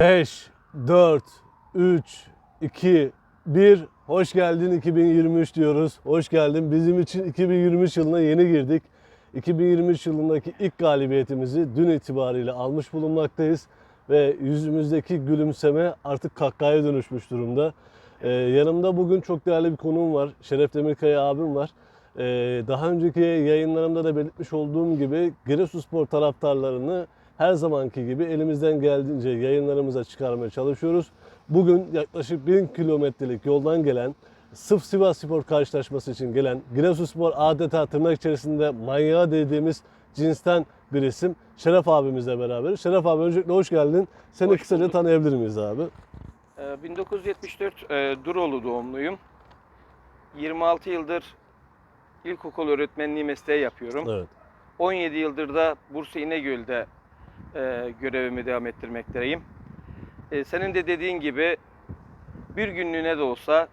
5, 4, 3, 2, 1. Hoş geldin 2023 diyoruz. Hoş geldin. Bizim için 2023 yılına yeni girdik. 2023 yılındaki ilk galibiyetimizi dün itibariyle almış bulunmaktayız. Ve yüzümüzdeki gülümseme artık kahkahaya dönüşmüş durumda. Ee, yanımda bugün çok değerli bir konuğum var. Şeref Demirkaya abim var. Ee, daha önceki yayınlarımda da belirtmiş olduğum gibi Giresunspor taraftarlarını her zamanki gibi elimizden geldiğince yayınlarımıza çıkarmaya çalışıyoruz. Bugün yaklaşık 1000 kilometrelik yoldan gelen sırf Sivas Spor karşılaşması için gelen Giresunspor adeta tırnak içerisinde manyağı dediğimiz cinsten bir isim. Şeref abimizle beraber. Şeref abi öncelikle hoş geldin. Seni Hoş kısaca bulduk. tanıyabilir miyiz abi? Ee, 1974 e, Duroğlu doğumluyum. 26 yıldır ilkokul öğretmenliği mesleği yapıyorum. Evet. 17 yıldır da Bursa İnegöl'de e, görevimi devam ettirmekteyim. E, senin de dediğin gibi bir günlüğüne de olsa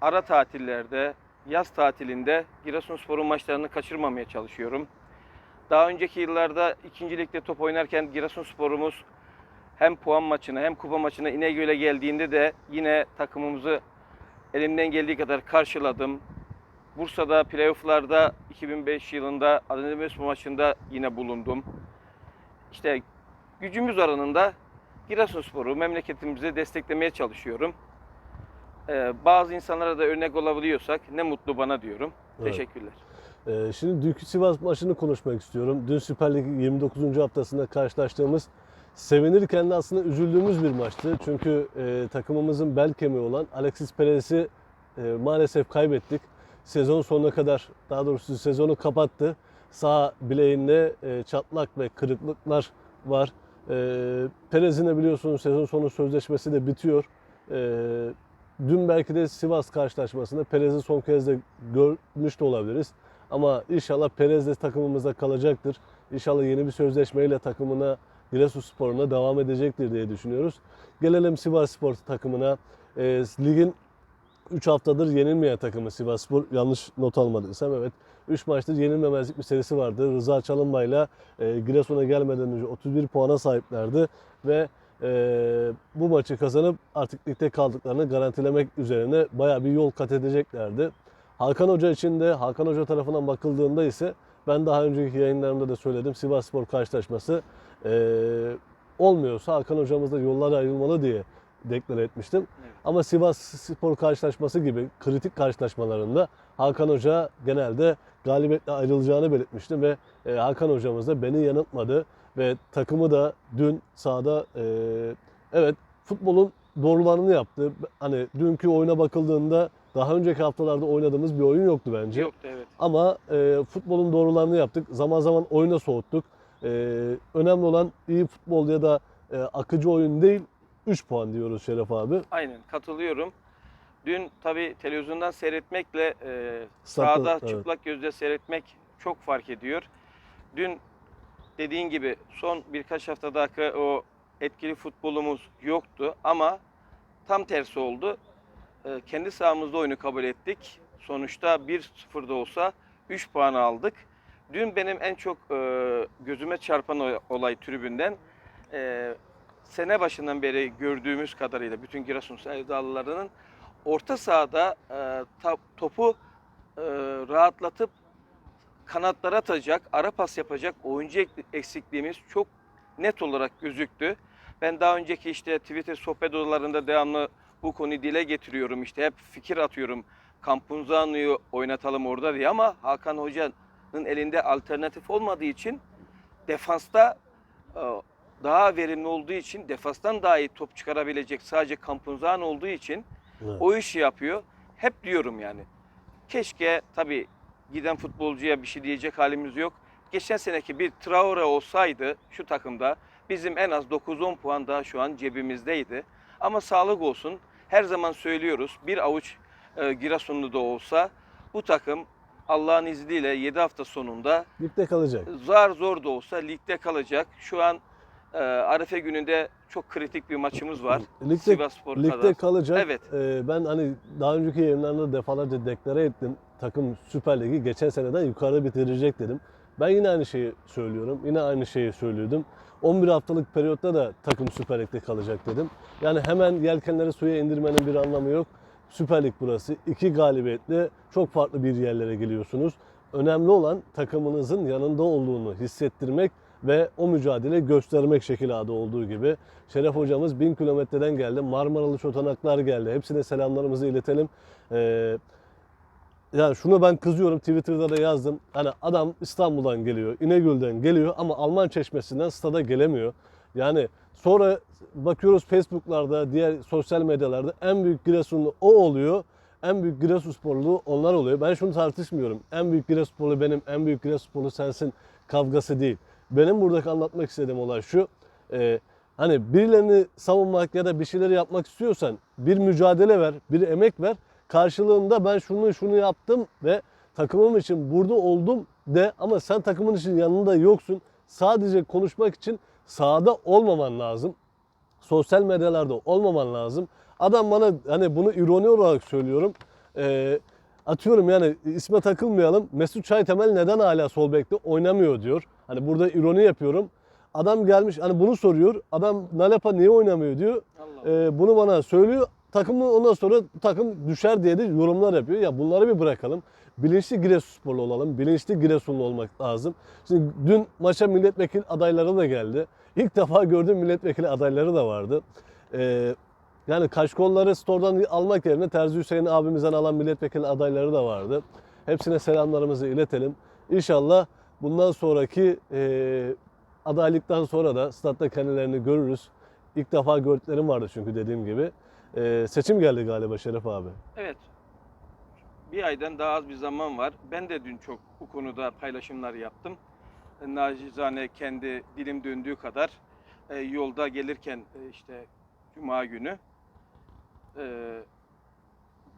ara tatillerde, yaz tatilinde Giresunspor'un maçlarını kaçırmamaya çalışıyorum. Daha önceki yıllarda ikinci ligde top oynarken Giresunspor'umuz hem puan maçına hem kupa maçına İnegöl'e geldiğinde de yine takımımızı elimden geldiği kadar karşıladım. Bursa'da playofflarda 2005 yılında Adana Demirspor maçında yine bulundum. İşte gücümüz oranında Giresunspor'u memleketimizi desteklemeye çalışıyorum. Ee, bazı insanlara da örnek olabiliyorsak ne mutlu bana diyorum. Evet. Teşekkürler. Ee, şimdi dünkü Sivas maçını konuşmak istiyorum. Dün Süper Lig 29. haftasında karşılaştığımız sevinirken de aslında üzüldüğümüz bir maçtı. Çünkü e, takımımızın bel kemiği olan Alexis Perez'i e, maalesef kaybettik. Sezon sonuna kadar, daha doğrusu sezonu kapattı. Sağ bileğinde e, çatlak ve kırıklıklar var. E, Perez'in biliyorsunuz sezon sonu sözleşmesi de bitiyor. E, dün belki de Sivas karşılaşmasında Perez'i son kez de görmüş de olabiliriz. Ama inşallah Perez de takımımızda kalacaktır. İnşallah yeni bir sözleşmeyle takımına Giresunspor'una devam edecektir diye düşünüyoruz. Gelelim Sivas Spor takımına. E, ligin 3 haftadır yenilmeyen takımı Sivasspor. Yanlış not almadıysam evet. 3 maçtır yenilmemezlik bir serisi vardı. Rıza Çalınbay'la e, Giresun'a gelmeden önce 31 puana sahiplerdi ve e, bu maçı kazanıp artık ligde kaldıklarını garantilemek üzerine bayağı bir yol kat edeceklerdi. Hakan Hoca için de Hakan Hoca tarafından bakıldığında ise ben daha önceki yayınlarımda da söyledim. Sivasspor karşılaşması e, olmuyorsa Hakan hocamızla yollar ayrılmalı diye deklar etmiştim. Evet. Ama Sivas Spor karşılaşması gibi kritik karşılaşmalarında Hakan Hoca genelde galibiyetle ayrılacağını belirtmiştim ve e, Hakan hocamız da beni yanıltmadı ve takımı da dün sahada e, evet futbolun doğrularını yaptı. Hani dünkü oyuna bakıldığında daha önceki haftalarda oynadığımız bir oyun yoktu bence. Yoktu evet. Ama e, futbolun doğrularını yaptık. Zaman zaman oyuna soğuttuk. E, önemli olan iyi futbol ya da e, akıcı oyun değil, 3 puan diyoruz Şeref abi. Aynen katılıyorum. Dün tabii televizyondan seyretmekle e, Statta, sahada evet. çıplak gözle seyretmek çok fark ediyor. Dün dediğin gibi son birkaç haftadaki o etkili futbolumuz yoktu ama tam tersi oldu. E, kendi sahamızda oyunu kabul ettik. Sonuçta 1-0'da olsa 3 puan aldık. Dün benim en çok e, gözüme çarpan olay tribünden e, sene başından beri gördüğümüz kadarıyla bütün Giresun sevdalılarının orta sahada e, ta- topu e, rahatlatıp kanatlara atacak, ara pas yapacak oyuncu ek- eksikliğimiz çok net olarak gözüktü. Ben daha önceki işte Twitter sohbet odalarında devamlı bu konuyu dile getiriyorum. İşte hep fikir atıyorum. Campunzano'yu oynatalım orada diye ama Hakan Hoca'nın elinde alternatif olmadığı için defansta e, daha verimli olduğu için defanstan daha iyi top çıkarabilecek sadece Campunzano olduğu için Evet. o işi yapıyor. Hep diyorum yani. Keşke tabii giden futbolcuya bir şey diyecek halimiz yok. Geçen seneki bir Traore olsaydı şu takımda bizim en az 9-10 puan daha şu an cebimizdeydi. Ama sağlık olsun. Her zaman söylüyoruz. Bir avuç e, Giresunlu da olsa bu takım Allah'ın izniyle 7 hafta sonunda Ligde kalacak. zar zor da olsa ligde kalacak. Şu an e, Arife gününde çok kritik bir maçımız var. Ligde, Sivasspor ligde kadar. kalacak. Evet. Ee, ben hani daha önceki yayınlarında defalarca deklare ettim. Takım Süper Ligi geçen seneden yukarıda bitirecek dedim. Ben yine aynı şeyi söylüyorum. Yine aynı şeyi söylüyordum. 11 haftalık periyotta da takım Süper Lig'de kalacak dedim. Yani hemen yelkenleri suya indirmenin bir anlamı yok. Süper Lig burası. İki galibiyetle çok farklı bir yerlere geliyorsunuz. Önemli olan takımınızın yanında olduğunu hissettirmek ve o mücadele göstermek şekil adı olduğu gibi. Şeref hocamız 1000 kilometreden geldi. Marmaralı çotanaklar geldi. Hepsine selamlarımızı iletelim. Ee, yani şunu ben kızıyorum Twitter'da da yazdım. Hani adam İstanbul'dan geliyor, İnegöl'den geliyor ama Alman çeşmesinden stada gelemiyor. Yani sonra bakıyoruz Facebook'larda, diğer sosyal medyalarda en büyük Giresunlu o oluyor. En büyük Giresunsporlu onlar oluyor. Ben şunu tartışmıyorum. En büyük Giresunsporlu benim, en büyük Giresunsporlu sensin kavgası değil. Benim buradaki anlatmak istediğim olay şu. e, hani birilerini savunmak ya da bir şeyleri yapmak istiyorsan bir mücadele ver, bir emek ver. Karşılığında ben şunu şunu yaptım ve takımım için burada oldum de ama sen takımın için yanında yoksun. Sadece konuşmak için sahada olmaman lazım. Sosyal medyalarda olmaman lazım. Adam bana hani bunu ironi olarak söylüyorum. Ee, atıyorum yani isme takılmayalım. Mesut Çaytemel neden hala sol bekte oynamıyor diyor. Hani burada ironi yapıyorum. Adam gelmiş hani bunu soruyor. Adam Nalepa niye oynamıyor diyor. Ee, bunu bana söylüyor. Takımı ondan sonra takım düşer diye de yorumlar yapıyor. Ya bunları bir bırakalım. Bilinçli Giresunsporlu olalım. Bilinçli Giresunlu olmak lazım. Şimdi dün maça milletvekili adayları da geldi. İlk defa gördüğüm milletvekili adayları da vardı. Ee, yani kaşkolları store'dan almak yerine Terzi Hüseyin abimizden alan milletvekili adayları da vardı. Hepsine selamlarımızı iletelim. İnşallah bundan sonraki e, adaylıktan sonra da statta kendilerini görürüz. İlk defa gördüklerim vardı çünkü dediğim gibi. Ee, seçim geldi galiba Şeref abi. Evet. Bir aydan daha az bir zaman var. Ben de dün çok bu konuda paylaşımlar yaptım. E, Nacizane kendi dilim döndüğü kadar e, yolda gelirken e, işte Cuma günü e,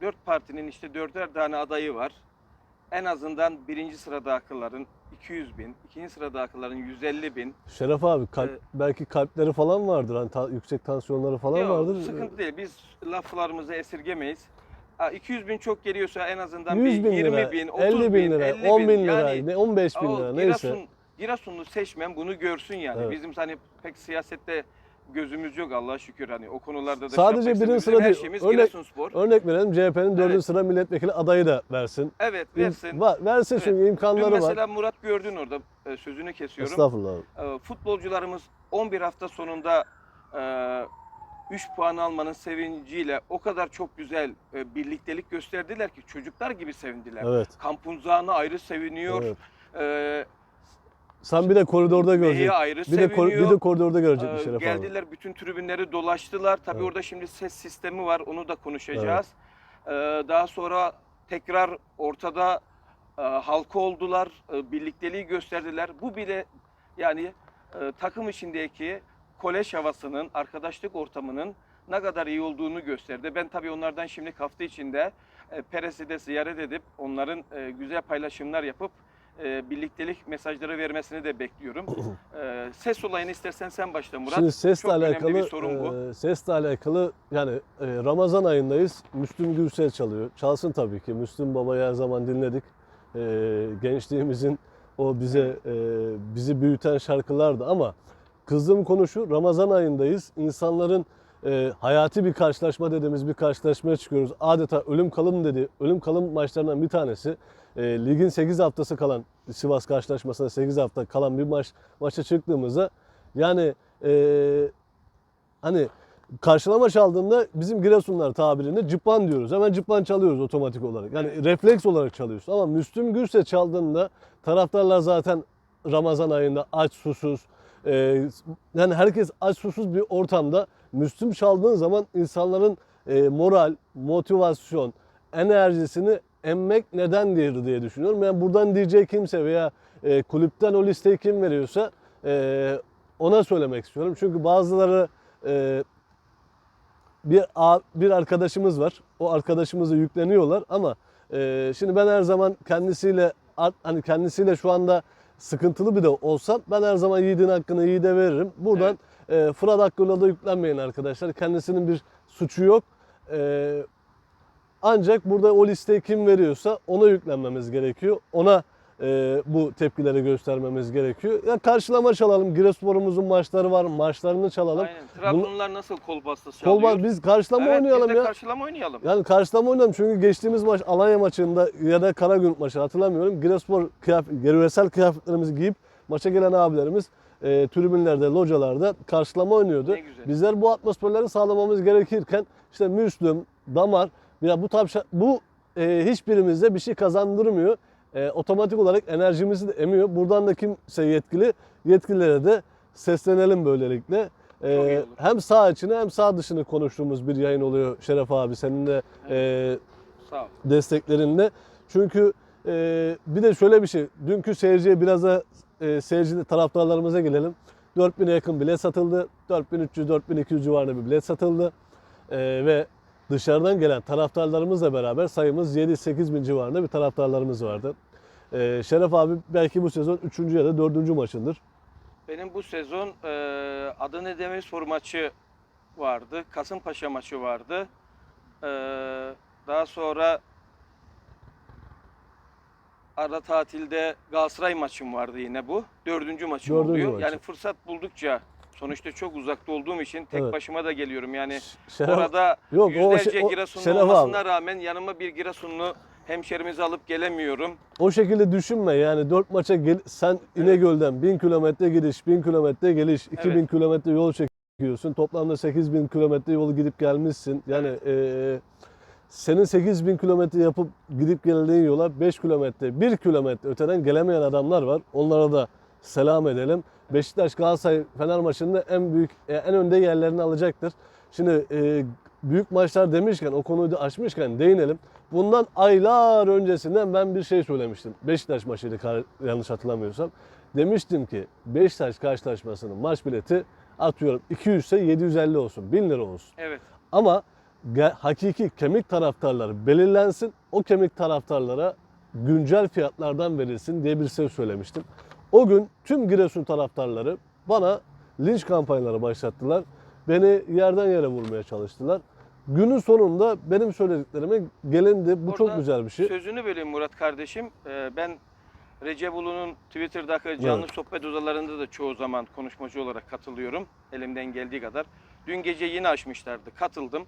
dört partinin işte dörder tane adayı var. En azından birinci sırada akılların 200 bin, ikinci sırada akılların 150 bin. Şeref abi kalp, Evet. belki kalpleri falan vardır. Hani ta- yüksek tansiyonları falan Yok, vardır. sıkıntı değil. Biz laflarımızı esirgemeyiz. Ha, 200 bin çok geliyorsa en azından 100 bir bin 20 lira, bin, 30 50 bin lira, 50 10 bin lira, Yani ne 15 bin o lira neyse. Giresun, Giresunlu seçmen bunu görsün yani. Evet. Bizim hani pek siyasette gözümüz yok Allah'a şükür hani o konularda da Sadece şey birinci sıra Her değil. şeyimiz Örnek- Giresunspor. Örnek verelim CHP'nin 4. Evet. sıra milletvekili adayı da versin. Evet versin. Va- versin Evet. çünkü Dün imkanları var. mesela Murat gördün orada e, sözünü kesiyorum. Estağfurullah. E, futbolcularımız 11 hafta sonunda 3 puan almanın sevinciyle o kadar çok güzel e, birliktelik gösterdiler ki çocuklar gibi sevindiler. Evet. Kampunzağını ayrı seviniyor. evet. E, Sen bir de koridorda göreceksin. ayrı Bir de, kor- seviniyor. bir de koridorda görecek Ee, Şeref abi. geldiler bütün tribünleri dolaştılar. Tabii Evet. orada şimdi ses sistemi var. Onu da konuşacağız. Ee, daha sonra tekrar ortada e, halka oldular. e, birlikteliği gösterdiler. Bu bile yani e, takım içindeki kolej havasının, arkadaşlık ortamının ne kadar iyi olduğunu gösterdi. Ben tabii onlardan şimdi hafta içinde e, Peres'i de ziyaret edip onların e, güzel paylaşımlar yapıp e, birliktelik mesajları vermesini de bekliyorum. E, ses olayını istersen sen başla Murat. Şimdi sesle Çok alakalı bir sorun bu. e, sesle alakalı yani e, Ramazan ayındayız. Müslüm Gürses çalıyor. Çalsın tabii ki. Müslüm Baba'yı her zaman dinledik. E, gençliğimizin o bize e, bizi büyüten şarkılardı ama kızdığım konu şu. Ramazan ayındayız. İnsanların e, hayati bir karşılaşma dediğimiz bir karşılaşmaya çıkıyoruz. Adeta ölüm kalım dedi. Ölüm kalım maçlarından bir tanesi. E, ligin 8 haftası kalan Sivas karşılaşmasında 8 hafta kalan bir maç maça çıktığımızda yani e, hani karşılama çaldığında bizim Giresunlar tabirinde cıppan diyoruz. Hemen cıppan çalıyoruz otomatik olarak. Yani refleks olarak çalıyorsun. Ama Müslüm Gürses çaldığında taraftarlar zaten Ramazan ayında aç susuz. e, yani herkes aç susuz bir ortamda Müslüm çaldığın zaman insanların e, moral, motivasyon, enerjisini emmek neden değeri diye düşünüyorum. Yani buradan DJ kimse veya e, kulüpten o listeyi kim veriyorsa e, ona söylemek istiyorum. Çünkü bazıları e, bir bir arkadaşımız var. O arkadaşımızı yükleniyorlar ama e, şimdi ben her zaman kendisiyle hani kendisiyle şu anda sıkıntılı bir de olsam ben her zaman yiğidin hakkını yiğide veririm. Buradan e, Fırat Akgül'e da yüklenmeyin arkadaşlar. Kendisinin bir suçu yok. E, ancak burada o listeyi kim veriyorsa ona yüklenmemiz gerekiyor. Ona e, bu tepkileri göstermemiz gerekiyor. Ya karşılama çalalım. Girespor'umuzun maçları var. Maçlarını çalalım. Aynen. Trabzonlar nasıl kol bastası çalıyor? Kolbaz biz karşılama evet, oynayalım biz ya. karşılama oynayalım. Yani karşılama oynayalım çünkü geçtiğimiz maç Alanya maçında ya da Karagümrük maçı hatırlamıyorum. Girespor kıyafet, yöresel kıyafetlerimizi giyip maça gelen abilerimiz e, tribünlerde, localarda karşılama oynuyordu. Bizler bu atmosferleri sağlamamız gerekirken işte Müslüm, Damar ya bu tavşa, bu e, hiçbirimizde bir şey kazandırmıyor. E, otomatik olarak enerjimizi de emiyor. Buradan da kimse yetkili, yetkililere de seslenelim böylelikle. E, hem sağ içini hem sağ dışını konuştuğumuz bir yayın oluyor Şeref abi senin de e, Sağ ol. desteklerinle. Çünkü e, bir de şöyle bir şey. Dünkü seyirciye biraz da e, seyirci taraftarlarımıza gelelim. 4000'e yakın bilet satıldı. 4300-4200 civarında bir bilet satıldı. E, ve dışarıdan gelen taraftarlarımızla beraber sayımız 7-8 bin civarında bir taraftarlarımız vardı. E, Şeref abi belki bu sezon 3. ya da 4. maçındır. Benim bu sezon e, Adana Demirspor maçı vardı. Kasımpaşa maçı vardı. E, daha sonra ara tatilde Galatasaray maçım vardı yine bu. Dördüncü maçım Dördüncü oluyor. maçı. Yani fırsat buldukça sonuçta çok uzakta olduğum için tek Evet. başıma da geliyorum. Yani Şeref, orada Yok, o yüzlerce şey- o- Giresunlu Şeref abi. olmasına rağmen yanıma bir Giresunlu hemşerimizi alıp gelemiyorum. O şekilde düşünme yani 4 maça gel, sen İnegöl'den 1000 kilometre gidiş, 1000 kilometre geliş, 2000 kilometre yol çekiyorsun. Toplamda 8000 kilometre yolu gidip gelmişsin. Yani eee, senin 8000 kilometre yapıp gidip geldiğin yola 5 kilometre, 1 kilometre öteden gelemeyen adamlar var. Onlara da selam edelim. Beşiktaş Galatasaray Fener maçında en büyük e, en önde yerlerini alacaktır. Şimdi e, büyük maçlar demişken o konuyu da açmışken değinelim. Bundan aylar öncesinden ben bir şey söylemiştim. Beşiktaş maçıydı yanlış hatırlamıyorsam. Demiştim ki Beşiktaş karşılaşmasının maç bileti atıyorum 200 ise 750 olsun, 1000 lira olsun. Evet. Ama hakiki kemik taraftarları belirlensin. O kemik taraftarlara güncel fiyatlardan verilsin diye bir şey söylemiştim. O gün tüm Giresun taraftarları bana linç kampanyaları başlattılar. Beni yerden yere vurmaya çalıştılar. Günün sonunda benim söylediklerime gelindi. Bu çok Orada güzel bir şey. Sözünü böleyim Murat kardeşim. Ee, ben Recep Ulu'nun Twitter'daki canlı Evet. sohbet odalarında da çoğu zaman konuşmacı olarak katılıyorum. Elimden geldiği kadar. Dün gece yine açmışlardı. Katıldım.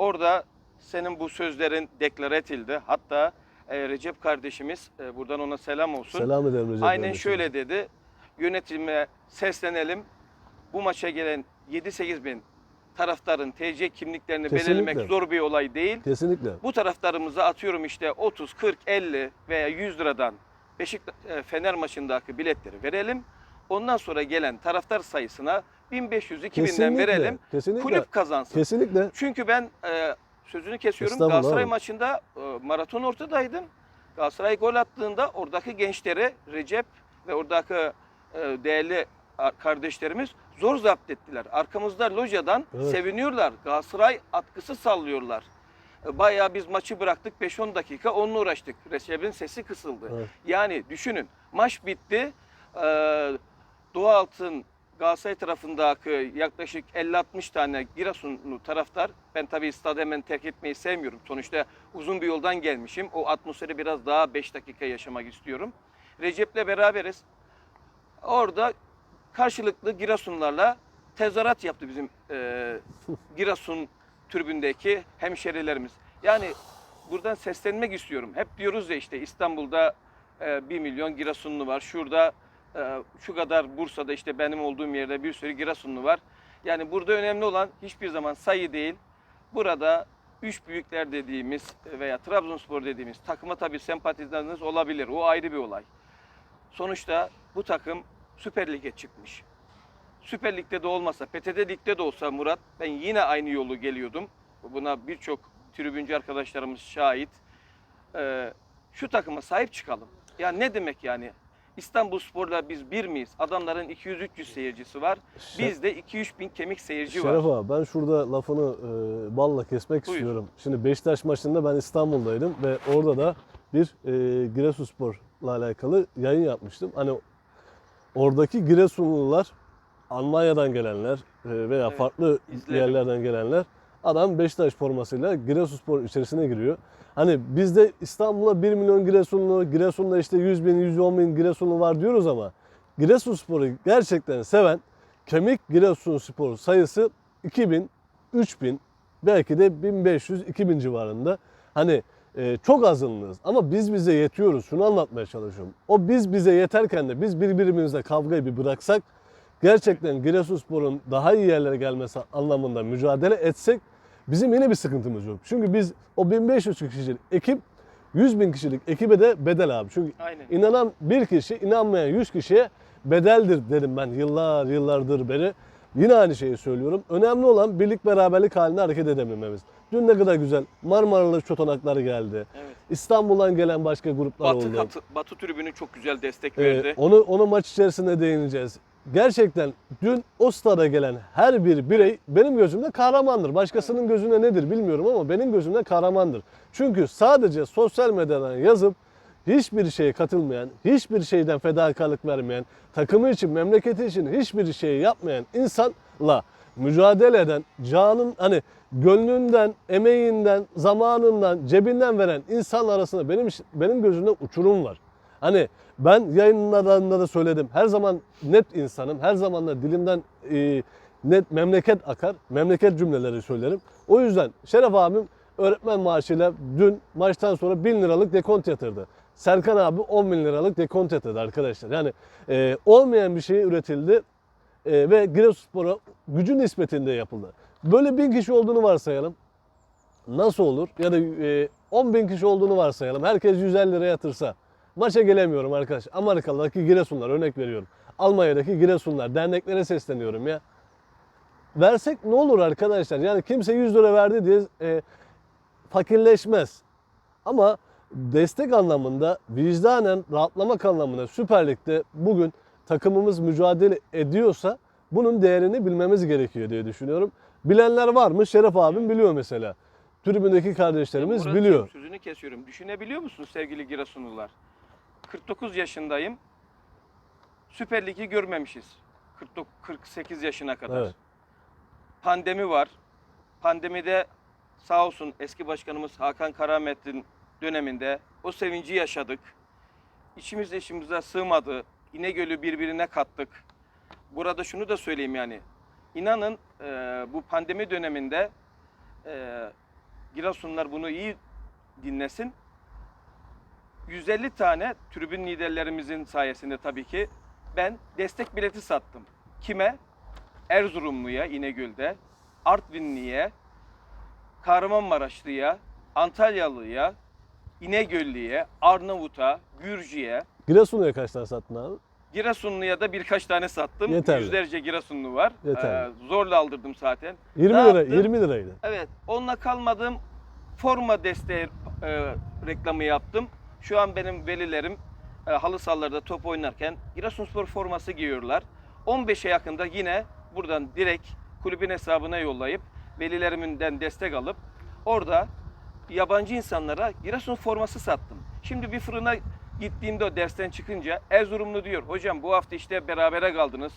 Orada senin bu sözlerin deklar edildi. Hatta e, Recep kardeşimiz, e, buradan ona selam olsun. Selam ederim Recep Aynen kardeşim. şöyle dedi. Yönetime seslenelim. Bu maça gelen 7-8 bin taraftarın TC kimliklerini Kesinlikle. belirlemek zor bir olay değil. Kesinlikle. Bu taraftarımıza atıyorum işte 30, 40, 50 veya 100 liradan Beşiktaş e, Fener maçındaki biletleri verelim. Ondan sonra gelen taraftar sayısına 1500 2000'den Kesinlikle. verelim. Kesinlikle. Kulüp kazansın. Kesinlikle. Çünkü ben e, sözünü kesiyorum. Galatasaray abi. maçında e, maraton ortadaydım. Galatasaray gol attığında oradaki gençleri Recep ve oradaki e, değerli kardeşlerimiz zor zapt ettiler. Arkamızda locadan Evet. seviniyorlar. Galatasaray atkısı sallıyorlar. E, Bayağı biz maçı bıraktık 5-10 dakika onunla uğraştık. Recep'in sesi kısıldı. Evet. Yani düşünün maç bitti. Ee, Doğu Altın Galatasaray tarafındaki yaklaşık 50-60 tane Giresunlu taraftar. Ben tabii stadı hemen terk etmeyi sevmiyorum. Sonuçta uzun bir yoldan gelmişim. O atmosferi biraz daha 5 dakika yaşamak istiyorum. Recep'le beraberiz. Orada karşılıklı Giresunlarla tezahürat yaptı bizim e, Giresun tribündeki hemşerilerimiz. Yani buradan seslenmek istiyorum. Hep diyoruz ya işte İstanbul'da e, 1 milyon Giresunlu var. Şurada şu kadar Bursa'da işte benim olduğum yerde bir sürü Giresunlu var. Yani burada önemli olan hiçbir zaman sayı değil. Burada üç büyükler dediğimiz veya Trabzonspor dediğimiz takıma tabii sempatizanınız olabilir. O ayrı bir olay. Sonuçta bu takım Süper Lig'e çıkmış. Süper Lig'de de olmasa, PTT Lig'de de olsa Murat ben yine aynı yolu geliyordum. Buna birçok tribüncü arkadaşlarımız şahit. Ee, şu takıma sahip çıkalım. Ya ne demek yani? İstanbul Spor'la biz bir miyiz? Adamların 200-300 seyircisi var. Bizde 2-3 bin kemik seyirci Şeref var. abi ben şurada lafını e, balla kesmek Buyur. istiyorum. Şimdi Beşiktaş maçında ben İstanbul'daydım ve orada da bir e, Giresunspor'la alakalı yayın yapmıştım. Hani oradaki Giresunlular Almanya'dan gelenler e, veya Evet, farklı izledim. yerlerden gelenler Adam Beşiktaş formasıyla Giresunspor içerisine giriyor. Hani bizde İstanbul'a 1 milyon Giresunlu, Giresun'da işte 100 bin, 110 bin Giresunlu var diyoruz ama Giresunspor'u gerçekten seven kemik Giresunspor sayısı 2000, 3000, belki de 1500, 2000 civarında. Hani e, çok azınlığız ama biz bize yetiyoruz. Şunu anlatmaya çalışıyorum. O biz bize yeterken de biz birbirimizle kavgayı bir bıraksak gerçekten Giresunspor'un daha iyi yerlere gelmesi anlamında mücadele etsek bizim yine bir sıkıntımız yok. Çünkü biz o 1500 kişilik ekip 100 bin kişilik ekibe de bedel abi. Çünkü Aynen. inanan bir kişi, inanmayan 100 kişiye bedeldir dedim ben yıllar yıllardır beri. Yine aynı şeyi söylüyorum. Önemli olan birlik beraberlik halinde hareket edebilmemiz. Dün ne kadar güzel Marmaralı çotanaklar geldi. Evet. İstanbul'dan gelen başka gruplar Batı, oldu. Batı, Batı tribünü çok güzel destek Ee, verdi. onu onu maç içerisinde değineceğiz. Gerçekten dün o gelen her bir birey benim gözümde kahramandır. Başkasının gözünde nedir bilmiyorum ama benim gözümde kahramandır. Çünkü sadece sosyal medyadan yazıp hiçbir şeye katılmayan, hiçbir şeyden fedakarlık vermeyen, takımı için, memleketi için hiçbir şey yapmayan insanla mücadele eden, canın hani gönlünden, emeğinden, zamanından, cebinden veren insan arasında benim benim gözümde uçurum var. Hani ben yayınlarında da söyledim. Her zaman net insanım. Her zaman da dilimden e, net memleket akar. Memleket cümleleri söylerim. O yüzden Şeref abim öğretmen maaşıyla dün maçtan sonra 1000 liralık dekont yatırdı. Serkan abi 10 bin liralık dekont yatırdı arkadaşlar. Yani e, olmayan bir şey üretildi e, ve Giresunspor'a gücü nispetinde yapıldı. Böyle bin kişi olduğunu varsayalım. Nasıl olur? Ya da e, 10 bin kişi olduğunu varsayalım. Herkes 150 lira yatırsa. Maça gelemiyorum arkadaş. Amerika'daki Giresunlar örnek veriyorum. Almanya'daki Giresunlar derneklere sesleniyorum ya. Versek ne olur arkadaşlar? Yani kimse 100 lira verdi diye e, fakirleşmez. Ama destek anlamında, vicdanen rahatlamak anlamında Süper Lig'de bugün takımımız mücadele ediyorsa bunun değerini bilmemiz gerekiyor diye düşünüyorum. Bilenler var mı? Şeref abim biliyor mesela. Tribündeki kardeşlerimiz Murat'cığım, biliyor. Sözünü kesiyorum. Düşünebiliyor musunuz sevgili Giresunlular? 49 yaşındayım. Süper Lig'i görmemişiz. 49, 48 yaşına kadar. Evet. Pandemi var. Pandemide sağ olsun eski başkanımız Hakan Karamet'in döneminde o sevinci yaşadık. İçimiz içimize sığmadı. İnegöl'ü birbirine kattık. Burada şunu da söyleyeyim yani. İnanın e, bu pandemi döneminde e, Giresunlar bunu iyi dinlesin. 150 tane tribün liderlerimizin sayesinde tabii ki ben destek bileti sattım. Kime? Erzurumlu'ya İnegöl'de, Artvinli'ye, Kahramanmaraşlı'ya, Antalyalı'ya, İnegöllü'ye, Arnavut'a, Gürcü'ye, Giresun'a kaç tane sattın abi? Giresunlu'ya da birkaç tane sattım. Yeterli. Yüzlerce Giresunlu var. Yeterli. Ee, zorla aldırdım zaten. 20 Ne lira, yaptın? 20 liraydı. Evet, onunla kalmadım. Forma desteği e, reklamı yaptım. Şu an benim velilerim e, halı sahalarda top oynarken Giresunspor forması giyiyorlar. 15'e yakında yine buradan direkt kulübün hesabına yollayıp velilerimden destek alıp orada yabancı insanlara Giresun forması sattım. Şimdi bir fırına gittiğimde o dersten çıkınca Erzurumlu diyor. Hocam bu hafta işte berabere kaldınız.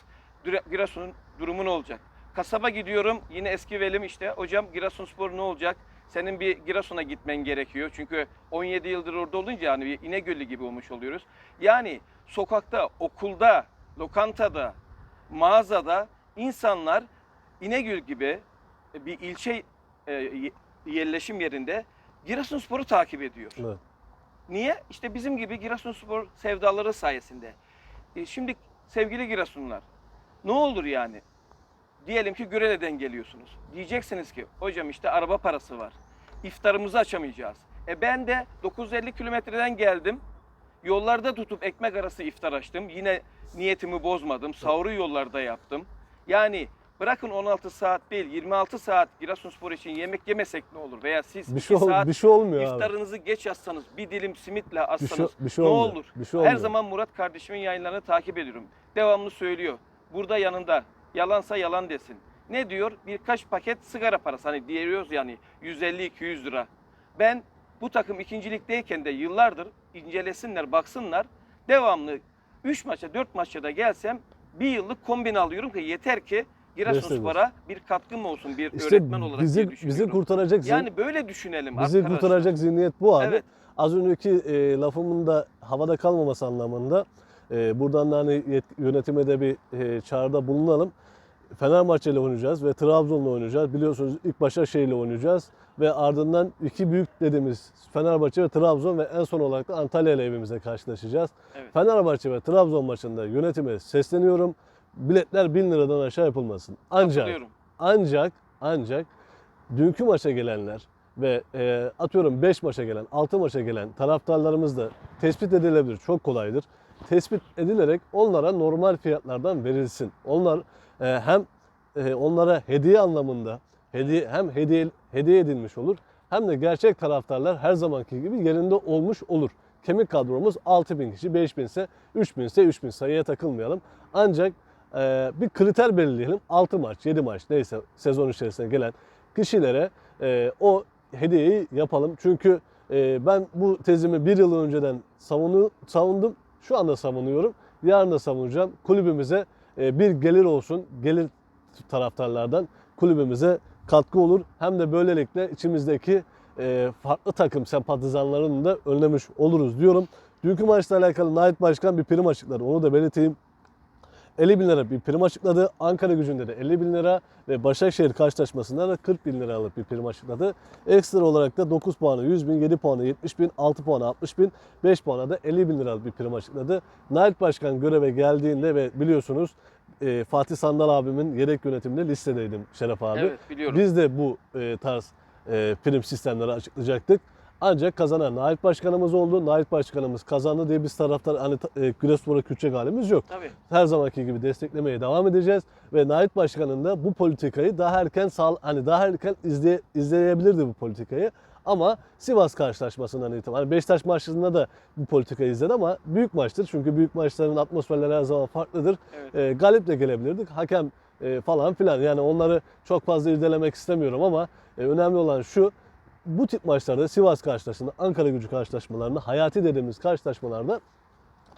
Giresun'un durumu ne olacak? Kasaba gidiyorum yine eski velim işte hocam Giresunspor ne olacak? Senin bir Giresun'a gitmen gerekiyor. Çünkü 17 yıldır orada olunca hani bir İnegöl'ü gibi olmuş oluyoruz. Yani sokakta, okulda, lokantada, mağazada insanlar İnegöl gibi bir ilçe e, ye- yerleşim yerinde Giresunspor'u takip ediyor. Evet. Niye? İşte bizim gibi Giresunspor sevdaları sayesinde. E, şimdi sevgili Giresunlar, ne olur yani? Diyelim ki Gürele'den geliyorsunuz. Diyeceksiniz ki hocam işte araba parası var. İftarımızı açamayacağız. E ben de 950 kilometreden geldim. Yollarda tutup ekmek arası iftar açtım. Yine niyetimi bozmadım. Sahuru yollarda yaptım. Yani bırakın 16 saat değil 26 saat Giresunspor için yemek yemesek ne olur? Veya siz Bir 2 şey, ol- saat bir şey olmuyor abi. İftarınızı geç yazsanız, bir dilim simitle Bir şey, assanız bir şey ne olmuyor. olur? Bir şey Her olmuyor. zaman Murat kardeşimin yayınlarını takip ediyorum. Devamlı söylüyor. Burada yanında. Yalansa yalan desin. Ne diyor? Birkaç paket sigara parası. Hani diyoruz yani 150-200 lira. Ben bu takım ikincilikteyken de yıllardır incelesinler, baksınlar. Devamlı 3 maça 4 maça da gelsem bir yıllık kombin alıyorum ki yeter ki Giresunspor'a bir katkım olsun bir İşte öğretmen olarak bizi, bizi kurtaracak yani böyle düşünelim bizi arkadaşlar. kurtaracak zihniyet bu abi. Evet. Az önceki e, lafımın da havada kalmaması anlamında e, buradan da hani yönetime de bir e, çağrıda bulunalım. Fenerbahçe ile oynayacağız ve Trabzon'la oynayacağız. Biliyorsunuz ilk Başakşehir ile oynayacağız ve ardından iki büyük dediğimiz Fenerbahçe ve Trabzon ve en son olarak da Antalya ile evimizde karşılaşacağız. Evet. Fenerbahçe ve Trabzon maçında yönetime sesleniyorum. Biletler 1000 liradan aşağı yapılmasın. Ancak ancak ancak dünkü maça gelenler ve e, atıyorum 5 maça gelen, 6 maça gelen taraftarlarımız da tespit edilebilir. Çok kolaydır. Tespit edilerek onlara normal fiyatlardan verilsin. Onlar e, hem e, onlara hediye anlamında hediye hem hediye hediye edilmiş olur hem de gerçek taraftarlar her zamanki gibi yerinde olmuş olur. Kemik kadromuz 6000 kişi, 5000 ise 3000 ise 3000 sayıya takılmayalım. Ancak e, bir kriter belirleyelim. 6 maç, 7 maç neyse sezon içerisinde gelen kişilere e, o hediyeyi yapalım. Çünkü e, ben bu tezimi bir yıl önceden savunu, savundum. Şu anda savunuyorum. Yarın da savunacağım. Kulübümüze e, bir gelir olsun. Gelir taraftarlardan kulübümüze katkı olur. Hem de böylelikle içimizdeki e, farklı takım sempatizanlarını da önlemiş oluruz diyorum. Dünkü maçla alakalı Nait Başkan bir prim açıkladı. Onu da belirteyim. 50 bin lira bir prim açıkladı. Ankara gücünde de 50 bin lira ve Başakşehir karşılaşmasında da 40 bin liralık bir prim açıkladı. Ekstra olarak da 9 puanı 100 bin, 7 puanı 70 bin, 6 puanı 60 bin, 5 puana da 50 bin liralık bir prim açıkladı. Nait Başkan göreve geldiğinde ve biliyorsunuz e, Fatih Sandal abimin yedek yönetiminde listedeydim Şeref abi. Evet biliyorum. Biz de bu e, tarz e, prim sistemleri açıklayacaktık. Ancak kazanan Naip Başkanımız oldu. Naip Başkanımız kazandı diye biz taraftar hani e, Giresunspor'a küçük halimiz yok. Tabii. Her zamanki gibi desteklemeye devam edeceğiz ve Naip Başkan'ın da bu politikayı daha erken sağ, hani daha erken izleye, izleyebilirdi bu politikayı. Ama Sivas karşılaşmasından itibaren hani Beşiktaş maçlarında da bu politikayı izledi ama büyük maçtır. Çünkü büyük maçların atmosferleri her zaman farklıdır. Evet. E, galip de gelebilirdik. Hakem e, falan filan. Yani onları çok fazla irdelemek istemiyorum ama e, önemli olan şu. Bu tip maçlarda Sivas karşılaşmasında, Ankara gücü karşılaşmalarında, hayati dediğimiz karşılaşmalarda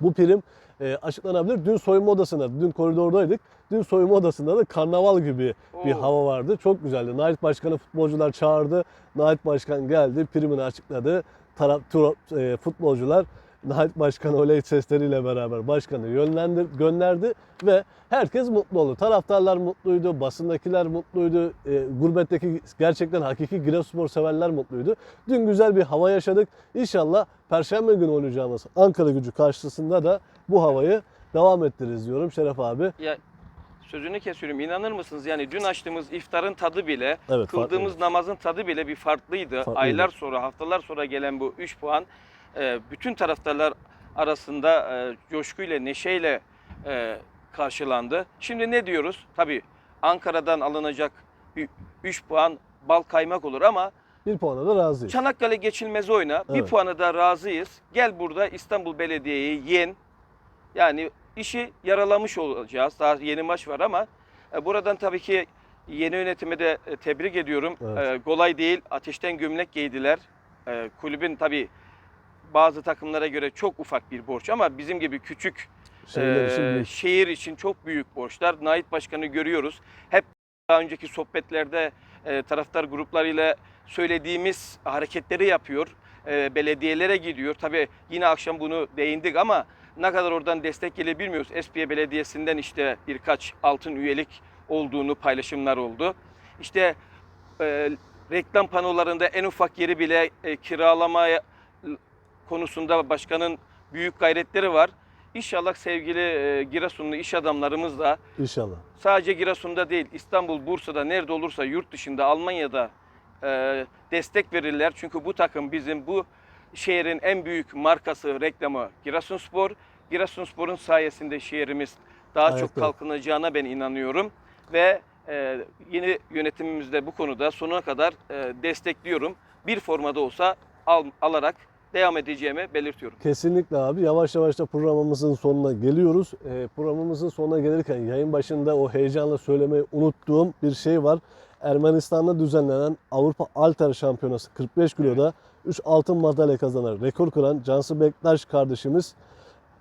bu prim e, açıklanabilir. Dün soyunma odasında, dün koridordaydık. Dün soyunma odasında da karnaval gibi bir Oo. hava vardı. Çok güzeldi. Nait Başkanı futbolcular çağırdı. Nait Başkan geldi, primini açıkladı. Taraf, tur- e, futbolcular Nait Başkanı oley sesleriyle beraber başkanı yönlendir, gönderdi ve herkes mutlu oldu. Taraftarlar mutluydu, basındakiler mutluydu, e, gurbetteki gerçekten hakiki Giresunspor severler mutluydu. Dün güzel bir hava yaşadık. İnşallah Perşembe günü oynayacağımız Ankara gücü karşısında da bu havayı devam ettiririz diyorum Şeref abi. Ya sözünü kesiyorum. İnanır mısınız? Yani dün açtığımız iftarın tadı bile, Evet, kıldığımız farklıydı. namazın tadı bile bir farklıydı. Farklıydı. Aylar sonra, haftalar sonra gelen bu 3 puan e, bütün taraftarlar arasında e, coşkuyla, neşeyle e, karşılandı. Şimdi ne diyoruz? Tabii Ankara'dan alınacak 3 puan bal kaymak olur ama Bir puana da razıyız. Çanakkale geçilmez oyna. Bir Evet. puanı da razıyız. Gel burada İstanbul Belediye'yi yen. Yani işi yaralamış olacağız. Daha yeni maç var ama e, buradan tabii ki yeni yönetimi de tebrik ediyorum. Evet. E, kolay değil. Ateşten gömlek giydiler. E, kulübün tabii bazı takımlara göre çok ufak bir borç ama bizim gibi küçük için büyük. şehir için çok büyük borçlar. Nait Başkan'ı görüyoruz. Hep daha önceki sohbetlerde e, taraftar gruplarıyla söylediğimiz hareketleri yapıyor. E, belediyelere gidiyor. Tabii yine akşam bunu değindik ama ne kadar oradan destek gelebilir bilmiyoruz. Espiye Belediyesi'nden işte birkaç altın üyelik olduğunu paylaşımlar oldu. İşte e, reklam panolarında en ufak yeri bile e, kiralamaya konusunda başkanın büyük gayretleri var. İnşallah sevgili e, Giresunlu iş adamlarımız da İnşallah. sadece Giresun'da değil İstanbul, Bursa'da nerede olursa yurt dışında Almanya'da e, destek verirler. Çünkü bu takım bizim bu şehrin en büyük markası, reklamı Giresunspor. Giresunspor'un sayesinde şehrimiz daha çok Ayakta. kalkınacağına ben inanıyorum. Ve e, yeni yönetimimiz de bu konuda sonuna kadar e, destekliyorum. Bir formada olsa al, alarak devam edeceğimi belirtiyorum. Kesinlikle abi. Yavaş yavaş da programımızın sonuna geliyoruz. Ee, programımızın sonuna gelirken yayın başında o heyecanla söylemeyi unuttuğum bir şey var. Ermenistan'da düzenlenen Avrupa Alter Şampiyonası 45 kiloda 3 altın madalya kazanan, rekor kıran Cansu Bektaş kardeşimiz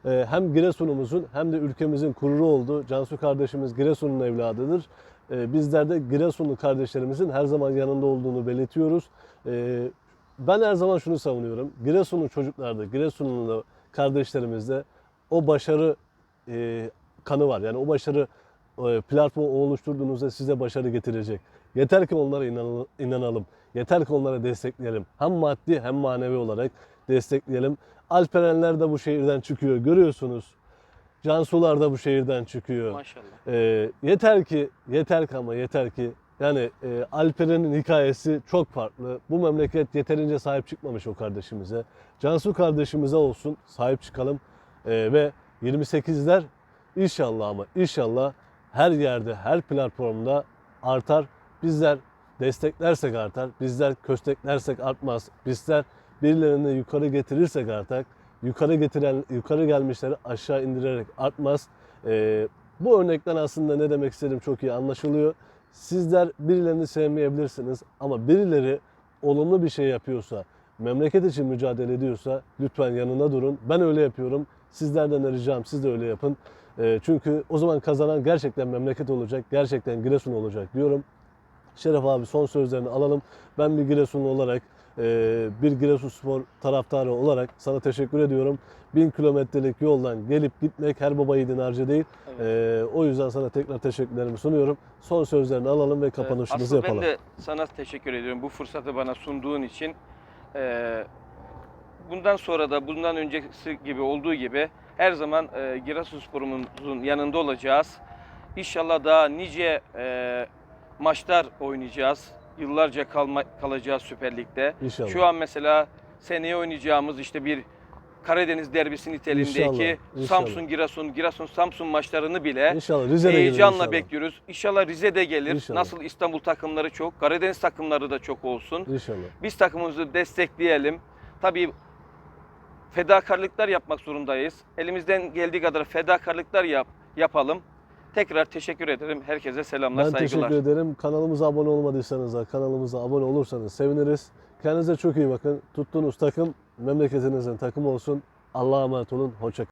e, hem Giresun'umuzun hem de ülkemizin gururu oldu. Cansu kardeşimiz Giresun'un evladıdır E, bizler de Giresunlu kardeşlerimizin her zaman yanında olduğunu belirtiyoruz. Ben her zaman şunu savunuyorum. Giresunlu çocuklarda, Giresunlu kardeşlerimizde o başarı e, kanı var. Yani o başarı e, platformu oluşturduğunuzda size başarı getirecek. Yeter ki onlara inanalım, inanalım. Yeter ki onlara destekleyelim. Hem maddi hem manevi olarak destekleyelim. Alperenler de bu şehirden çıkıyor. Görüyorsunuz. Cansular da bu şehirden çıkıyor. Maşallah. E, yeter ki, yeter ki ama yeter ki yani e, Alperen'in hikayesi çok farklı. Bu memleket yeterince sahip çıkmamış o kardeşimize. Cansu kardeşimize olsun sahip çıkalım. E, ve 28'ler inşallah ama inşallah her yerde, her platformda artar. Bizler desteklersek artar. Bizler kösteklersek artmaz. Bizler birilerini yukarı getirirsek artar. Yukarı getiren, yukarı gelmişleri aşağı indirerek artmaz. E, bu örnekten aslında ne demek istediğim çok iyi anlaşılıyor. Sizler birilerini sevmeyebilirsiniz ama birileri olumlu bir şey yapıyorsa, memleket için mücadele ediyorsa lütfen yanına durun. Ben öyle yapıyorum. Sizlerden de ricam siz de öyle yapın. Ee, çünkü o zaman kazanan gerçekten memleket olacak, gerçekten Giresun olacak diyorum. Şeref abi son sözlerini alalım. Ben bir Giresunlu olarak, e, bir Giresunspor taraftarı olarak sana teşekkür ediyorum. Bin kilometrelik yoldan gelip gitmek her baba yiğidin harcı değil. Ee, o yüzden sana tekrar teşekkürlerimi sunuyorum. Son sözlerini alalım ve kapanışımızı Aslında yapalım. ben de sana teşekkür ediyorum bu fırsatı bana sunduğun için. Ee, bundan sonra da bundan öncesi gibi olduğu gibi her zaman e, Giresunspor'umuzun yanında olacağız. İnşallah daha nice e, maçlar oynayacağız. Yıllarca kalma, kalacağız Süper Lig'de. İnşallah. Şu an mesela seneye oynayacağımız işte bir Karadeniz derbisi niteliğindeki İnşallah, inşallah. Samsun Giresun, Giresun Samsun maçlarını bile İnşallah gelir heyecanla inşallah. bekliyoruz. İnşallah Rize'de gelir. İnşallah. Nasıl İstanbul takımları çok, Karadeniz takımları da çok olsun. İnşallah. Biz takımımızı destekleyelim. Tabii fedakarlıklar yapmak zorundayız. Elimizden geldiği kadar fedakarlıklar yap, yapalım. Tekrar teşekkür ederim. Herkese selamlar, Ben saygılar. teşekkür ederim. Kanalımıza abone olmadıysanız da kanalımıza abone olursanız seviniriz. Kendinize çok iyi bakın. Tuttuğunuz takım memleketinizin takımı olsun. Allah'a emanet olun. Hoşça